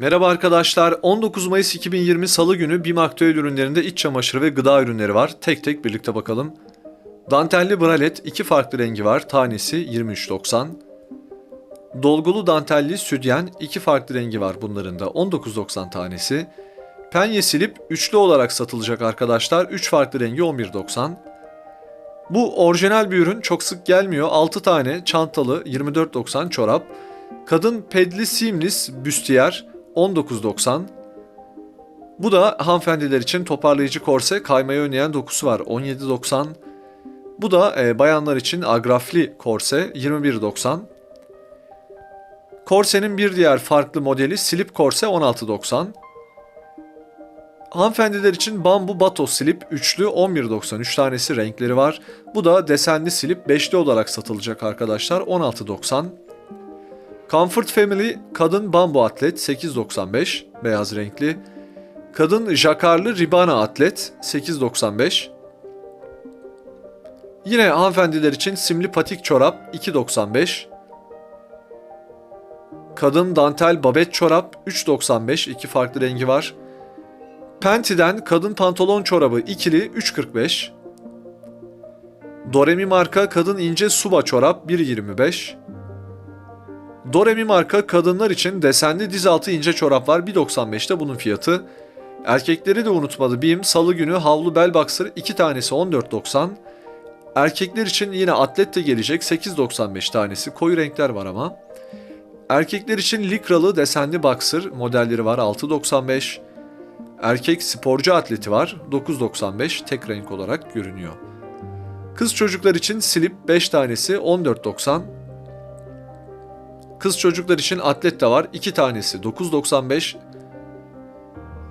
Merhaba arkadaşlar. 19 Mayıs 2020 Salı günü BİM aktüel ürünlerinde iç çamaşırı ve gıda ürünleri var. Tek tek birlikte bakalım. Dantelli bralet iki farklı rengi var. Tanesi 23.90. Dolgulu dantelli sütyen iki farklı rengi var bunların da 19.90 tanesi. Penye silip üçlü olarak satılacak arkadaşlar. 3 farklı rengi 11.90. Bu orijinal bir ürün çok sık gelmiyor. 6 tane çantalı 24.90 çorap. Kadın pedli seamless büstiyer 19.90. Bu da hanımefendiler için toparlayıcı korse kaymayı önleyen dokusu var 17.90. Bu da e, bayanlar için agrafli korse 21.90. Korsenin bir diğer farklı modeli slip korse 16.90. Hanımefendiler için bambu bato slip üçlü 11.90 3 tanesi renkleri var. Bu da desenli slip beşli olarak satılacak arkadaşlar 16.90. Comfort Family kadın bambu atlet 8.95 beyaz renkli. Kadın jakarlı ribana atlet 8.95. Yine hanımefendiler için simli patik çorap 2.95. Kadın dantel babet çorap 3.95 iki farklı rengi var. Penti'den kadın pantolon çorabı ikili 3.45. Doremi marka kadın ince suba çorap 1.25. Doremi marka kadınlar için desenli diz altı ince çorap var 1.95'te bunun fiyatı. Erkekleri de unutmadı BİM salı günü havlu bel boxer 2 tanesi 14.90. Erkekler için yine atlet de gelecek 8.95 tanesi koyu renkler var ama. Erkekler için likralı desenli boxer modelleri var 6.95. Erkek sporcu atleti var 9.95 tek renk olarak görünüyor. Kız çocuklar için slip 5 tanesi 14.90. Kız çocuklar için atlet de var 2 tanesi 9.95.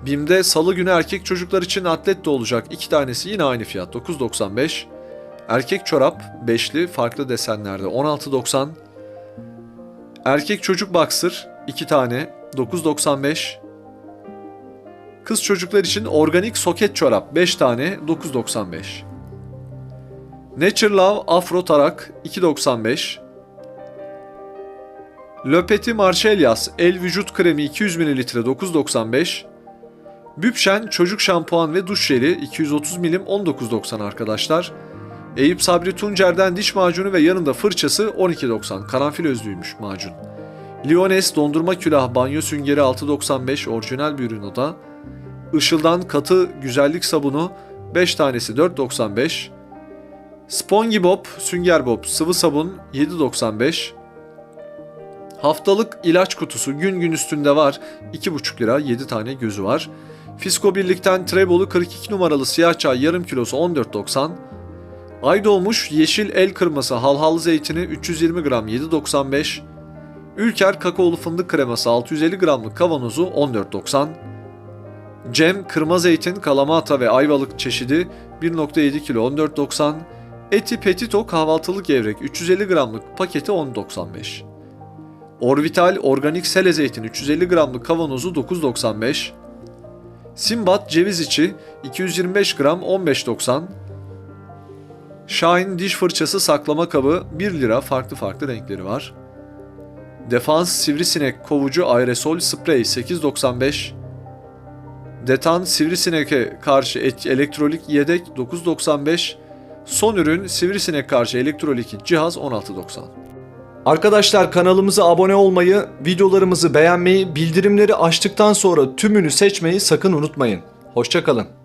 BİM'de salı günü erkek çocuklar için atlet de olacak 2 tanesi yine aynı fiyat 9.95. Erkek çorap 5'li farklı desenlerde 16.90. Erkek çocuk boxer 2 tane 9.95. Kız çocuklar için organik soket çorap 5 tane 9.95. Nature Love Afro Tarak 2.95. Le Petit Marchelias el vücut kremi 200 ml 9.95. Büpşen çocuk şampuan ve duş jeli 230 milim 19.90 arkadaşlar. Eyüp Sabri Tuncer'den diş macunu ve yanında fırçası 12.90 karanfil özlüymüş macun. Liones dondurma külah banyo süngeri 6.95 orijinal bir ürün o da. Işıl'dan katı güzellik sabunu 5 tanesi 4.95. SpongeBob Sünger Bob sıvı sabun 7.95. Haftalık ilaç kutusu gün gün üstünde var. 2,5 lira 7 tane gözü var. Fisko Birlik'ten Trebolu 42 numaralı siyah çay yarım kilosu 14.90. Ay doğmuş yeşil el kırması halhalı zeytini 320 gram 7.95. Ülker kakaolu fındık kreması 650 gramlık kavanozu 14.90. Cem kırma zeytin kalamata ve ayvalık çeşidi 1.7 kilo 14.90. Eti Petito kahvaltılık gevrek 350 gramlık paketi 10.95. Orbital organik sele zeytin 350 gramlık kavanozu 9.95. Simbat ceviz içi 225 gram 15.90. Shine diş fırçası saklama kabı 1 lira farklı farklı renkleri var. Defans sivrisinek kovucu aerosol sprey 8.95. Detan sivrisineke karşı elektrolik yedek 9.95. Son ürün sivrisinek karşı elektrolik cihaz 16.90. Arkadaşlar kanalımıza abone olmayı, videolarımızı beğenmeyi, bildirimleri açtıktan sonra tümünü seçmeyi sakın unutmayın. Hoşçakalın.